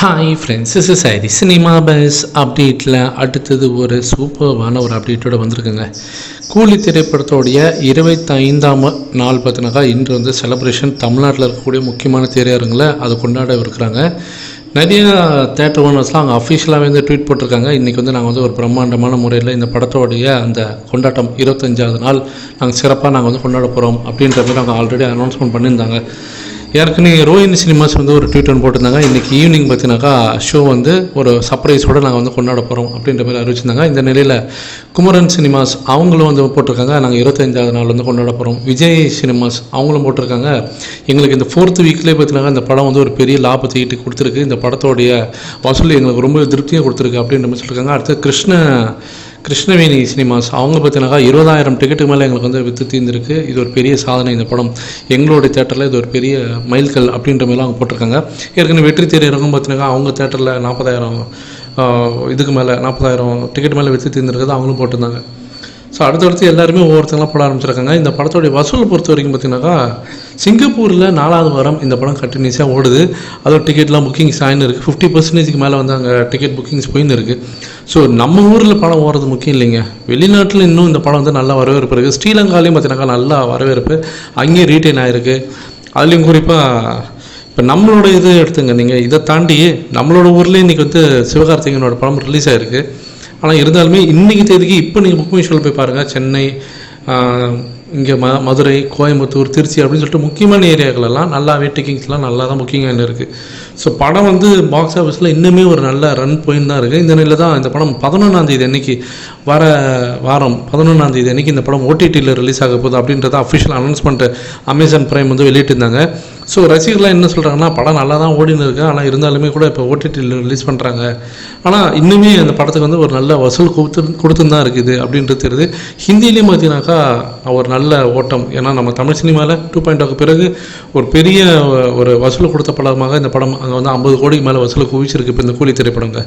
Hi friends is is ஐரி cinema buzz அப்டேட்டில் அடுத்தது ஒரு சூப்பர்வான ஒரு அப்டேட்டோட வந்திருக்குங்க. கூலி திரைப்படத்தோடைய இருபத்தைந்தாம் நாள் பார்த்தினாக்கா இன்று வந்து செலப்ரேஷன் தமிழ்நாட்டில் இருக்கக்கூடிய முக்கியமான திரையரங்கில் அதை கொண்டாட இருக்கிறாங்க. நிறைய தேட்டர் ஓனர்ஸ்லாம் அங்கே அஃபிஷியலாகவே வந்து ட்வீட் போட்டிருக்காங்க. இன்றைக்கி வந்து நாங்கள் வந்து ஒரு பிரம்மாண்டமான முறையில் இந்த படத்தோடைய அந்த கொண்டாட்டம் இருபத்தஞ்சாவது நாள் நாங்கள் சிறப்பாக நாங்கள் வந்து கொண்டாட போகிறோம் அப்படின்ற மாதிரி அவங்க ஆல்ரெடி அனௌன்ஸ்மெண்ட் பண்ணியிருந்தாங்க. ஏற்கனவே ரோஹினி சினிமாஸ் வந்து ஒரு ட்வீட் ஒன்று போட்டிருந்தாங்க. இன்றைக்கி ஈவினிங் பார்த்தீங்கன்னாக்கா ஷோ வந்து ஒரு சர்ப்ரைஸோடு நாங்கள் வந்து கொண்டாட போகிறோம் அப்படின்ற மாதிரி அறிவிச்சிருந்தாங்க. இந்த நிலையில் குமரன் சினிமாஸ் அவங்களும் வந்து போட்டிருக்காங்க. நாங்கள் இருபத்தஞ்சாவது நாள் வந்து கொண்டாட போகிறோம் விஜய் சினிமாஸ் அவங்களும் போட்டிருக்காங்க. எங்களுக்கு இந்த ஃபோர்த் வீக்லேயே பார்த்தீங்கன்னா இந்த படம் வந்து ஒரு பெரிய லாபத்தை ஈட்டி கொடுத்துருக்கு. இந்த படத்தோடைய வசூல் எங்களுக்கு ரொம்ப திருப்தியாக கொடுத்துருக்கு அப்படின்ற மாதிரி சொல்லியிருக்காங்க அடுத்து கிருஷ்ண கிருஷ்ணவேணி சினிமாஸ் அவங்க பார்த்தீங்கன்னாக்கா இருபதாயிரம் டிக்கெட்டுக்கு மேலே எங்களுக்கு வந்து விற்று தீர்ந்துருக்கு. இது ஒரு பெரிய சாதனை இந்த படம். எங்களுடைய தேட்டரில் இது ஒரு பெரிய மைல்கல் அப்படின்ற மாதிரிலாம் அவங்க போட்டிருக்காங்க. ஏற்கனவே வெற்றி திரையரங்கம் பார்த்தீங்கன்னா அவங்க தேட்டரில் நாற்பதாயிரம் இதுக்கு மேலே நாற்பதாயிரம் டிக்கெட் மேலே விற்று தீர்ந்துருக்கிறது அவங்களும் போட்டிருந்தாங்க. ஸோ அடுத்தடுத்து எல்லாருமே ஒவ்வொருத்தங்களாம் போட ஆரம்பிச்சிருக்காங்க. இந்த படத்தோடைய வசூல் பொறுத்த வரைக்கும் பார்த்தீங்கன்னாக்கா சிங்கப்பூரில் நாலாவது வாரம் இந்த படம் கண்டினியூஸாக ஓடுது. அதோட டிக்கெட்லாம் புக்கிங்ஸ் ஆயின்னு இருக்குது ஃபிஃப்டி பர்சன்டேஜ்க்கு மேலே வந்து அங்கே டிக்கெட் புக்கிங்ஸ் போயின்னு இருக்குது ஸோ நம்ம ஊரில் படம் ஓடுறது முக்கியம் இல்லைங்க. வெளிநாட்டில் இன்னும் இந்த படம் வந்து நல்லா வரவேற்பு இருக்குது ஸ்ரீலங்காலையும் பார்த்தீங்கன்னாக்கா நல்லா வரவேற்பு. அங்கேயும் ரீட்டைன் ஆகிருக்கு அதுலேயும் குறிப்பாக இப்போ நம்மளோட இது எடுத்துங்க. நீங்கள் இதை தாண்டி நம்மளோட ஊர்லேயே இன்றைக்கி வந்து சிவகார்த்திகனோட படம் ரிலீஸ் ஆகிருக்கு ஆனால் இருந்தாலுமே இன்றைக்கி தேதிக்கு இப்போ நீங்கள் முக்கிய விஷயங்கள் போய் பாருங்கள் சென்னை இங்கே ம மதுரை கோயம்புத்தூர் திருச்சி அப்படின்னு சொல்லிட்டு முக்கியமான ஏரியாக்களெல்லாம் நல்லாவே டிக்கிங்ஸ்லாம் நல்லா தான் புக்கிங் இருக்குது ஸோ படம் வந்து பாக்ஸ் ஆஃபீஸில் இன்னுமே ஒரு நல்ல ரன் போயின்னு தான் இருக்குது இந்த நிலையில் தான் இந்த படம் பதினொன்றாந்தேதி அன்னைக்கு வர வாரம் பதினொன்றாந்தேதி அன்னைக்கு இந்த படம் ஓடிடியில் ரிலீஸ் ஆக போகுது அப்படின்றத அஃபிஷியல் அனௌன்ஸ்மெண்ட்டு அமேசான் ப்ரைம் வந்து வெளியிட்டிருந்தாங்க. ஸோ ரசிகர்லாம் என்ன சொல்கிறாங்கன்னா படம் நல்லா தான் ஓடின்னு இருக்கு ஆனால் இருந்தாலுமே கூட இப்போ ஓடிடியில் ரிலீஸ் பண்ணுறாங்க ஆனால் இன்னுமே அந்த படத்துக்கு வந்து ஒரு நல்ல வசூல் கொடுத்து கொடுத்துன்னு தான் இருக்குது அப்படின்றது தெரியுது. ஹிந்திலையும் பார்த்தீங்கன்னாக்கா ஒரு நல்ல ஓட்டம். ஏன்னா நம்ம தமிழ் சினிமாவில் டூ பாயிண்ட் பிறகு ஒரு பெரிய ஒரு வசூல் கொடுத்த படமாக இந்த படம் அங்கே வந்து ஐம்பது கோடிக்கு மேலே வசூல் குவிச்சிருக்கு இப்போ இந்த கூலி திரைப்படங்க.